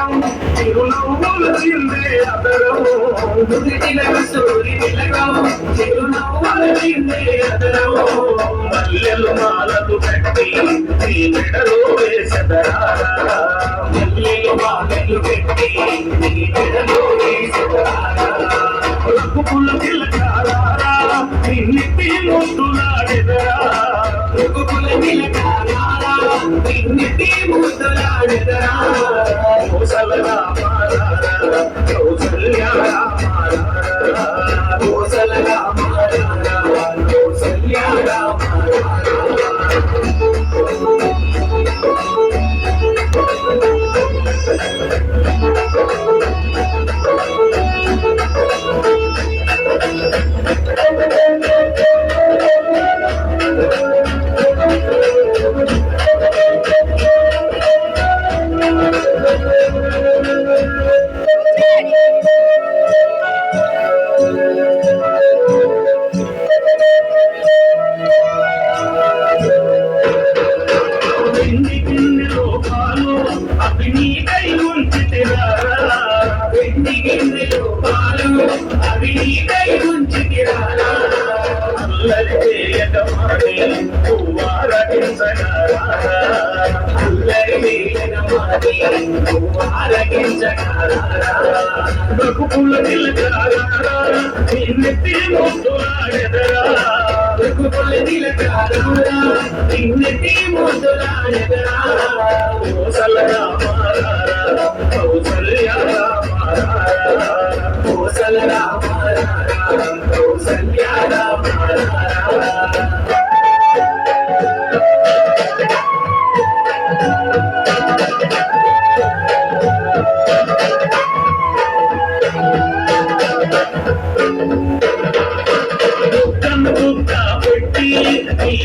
తిలకం చిరునవ్వులు చిందే అదరం నుడి సూరి నిలగవు చిరునవ్వులు చిందే అదరం మల్లెలు మాలలు కట్టి నీ మెడలో వేసెదరారా మల్లెలు మాలలు పెట్టి నీ మెడలో వేసెదరారా. రఘుకుల తిలకారారా నిన్నెత్తి ముద్దులాడెదరా రఘుకుల తిలకారారా, నిన్నెత్తి ముద్దులాడెదరా. కోసలరా మారారా రఘుకుల తిలకారారా నిన్నెత్తి ముద్దులాడెదరా రఘుకుల తిలకారారా, నిన్నెత్తి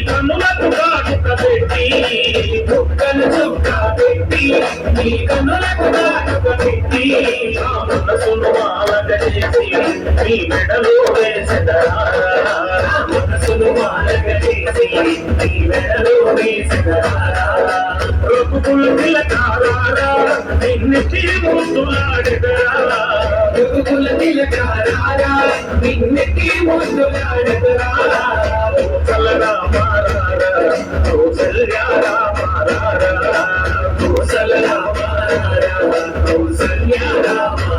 కన్నులకు కాటుక పెట్టి చుక్కలు చుక్క పెట్టి నీ కన్నులకు కాటుక పెట్టి మనసును మాలక చేసి నీ మెడలో మనసును మాలక చేసి నీ మెడలో Yeah.